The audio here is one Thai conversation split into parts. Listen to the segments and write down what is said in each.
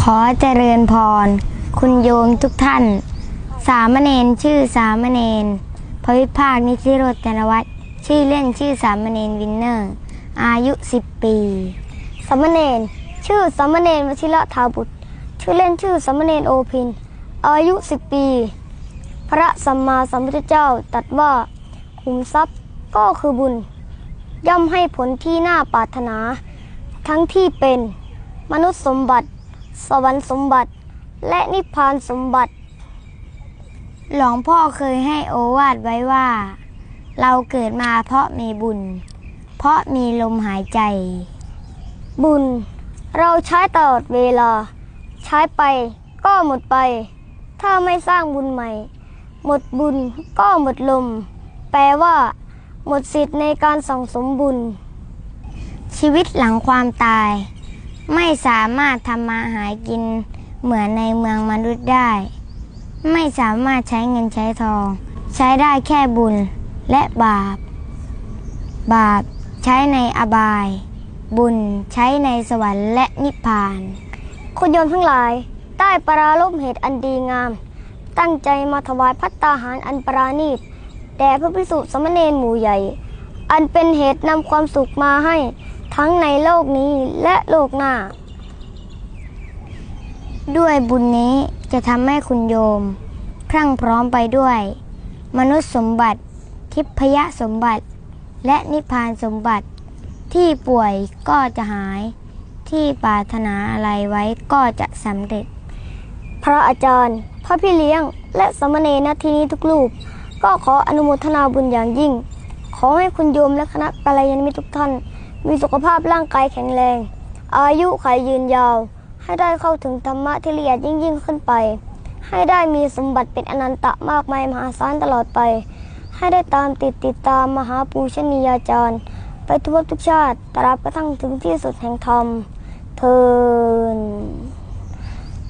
ขอเจริญพร คุณโยมทุกท่าน สามเณรชื่อสามเณรพวิภาคนิชิโรจนวัฒน์ชื่อเล่นชื่อสามเณรวินเนอร์ อายุ 10 ปี สามเณรชื่อสามเณรวชิระธาบุตร ชื่อเล่นชื่อสามเณรโอพิน อายุ 10 ปี พระสัมมาสัมพุทธเจ้าตรัสว่าขุมทรัพย์ก็คือบุญ ย่อมให้ผลที่น่าปรารถนา ทั้งที่เป็นมนุษย์สมบัติ สวรรค์สมบัติ และนิพพานสมบัติ หลวงพ่อเคยให้โอวาทไว้ว่า เราเกิดมาเพราะมีบุญ เพราะมีลมหายใจ บุญ เราใช้ตลอดเวลา ใช้ไปก็หมดไป ถ้าไม่สร้างบุญใหม่ หมดบุญก็หมดลม แปลว่า หมดสิทธิ์ในการสั่งสมบุญชีวิตหลังความตาย ไม่สามารถทำมาหากินเหมือนในเมืองมนุษย์ได้ ไม่สามารถใช้เงินใช้ทอง ใช้ได้แค่บุญและบาป บาปใช้ในอบาย บุญใช้ในสวรรค์และนิพพาน คุณโยมทั้งหลายได้ปรารบเหตุอันดีงาม ตั้งใจมาถวายพัตตาหารอันปราณีตแด่พระภิกษุสมเณรหมู่ใหญ่ อันเป็นเหตุนำความสุขมาให้ ทั้งในโลกนี้และโลกหน้า ด้วยบุญนี้จะทำให้คุณโยมพรั่งพร้อมไปด้วย มนุษย์สมบัติ ทิพยสมบัติ และนิพพานสมบัติ ที่ป่วยก็จะหาย ที่ปรารถนาอะไรไว้ก็จะสำเร็จ พระอาจารย์ พระพี่เลี้ยง และสามเณรณที่นี้ทุกรูป ก็ขออนุโมทนาบุญอย่างยิ่ง ขอให้คุณโยมและคณะกัลยาณมิตรทุกท่าน มีสุขภาพร่างกายแข็งแรง อายุขัยยืนยาว ให้ได้เข้าถึงธรรมะที่ละเอียดยิ่งยิ่งขึ้นไป ให้ได้มีสมบัติเป็นอนันตะมากมายมหาศาลตลอดไป ให้ได้ตามติดติดตามมหาปูชนียาจารย์ ไปทั่วทุกชาติตราบกระทั่งถึงที่สุดแห่งธรรมเทิน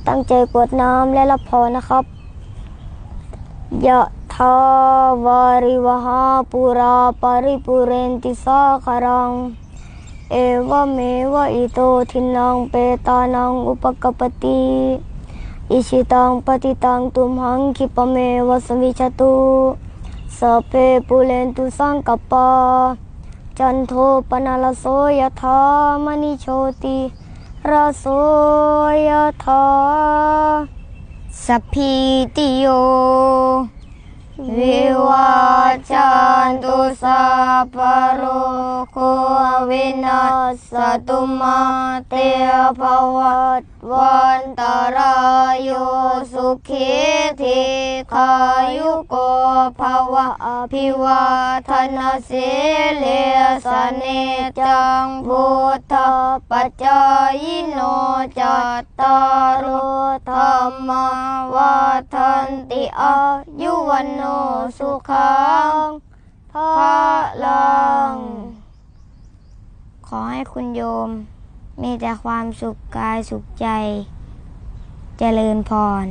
ตั้งใจกวดน้ำและรับพรนะครับยะทาวาริวหาปุราปริปุเรนติสาคารัง เอวเมวะอิโตทินังเปตานังอุปกปปติอิชิตังปฏิตังตุมหังคิปเมวะสมิจตุสเพปุเรนตุสังกปาจันโทปนาลโสยะธามณิโชติราโสยะธาสัพพิติโย วิวาจันตุสัพพะโร โควินาสตุมาเตภวัตวันตรายโยสุขีทีขายุโกภวะอภิวาทนาสิเลสเนจังพุทธปัจจายโนจัตตารโอธรรมวัฏันติอายุวันโนสุขังภาลังข อให้คุณโยม มีแต่ความสุขกายสุขใจเจริญพร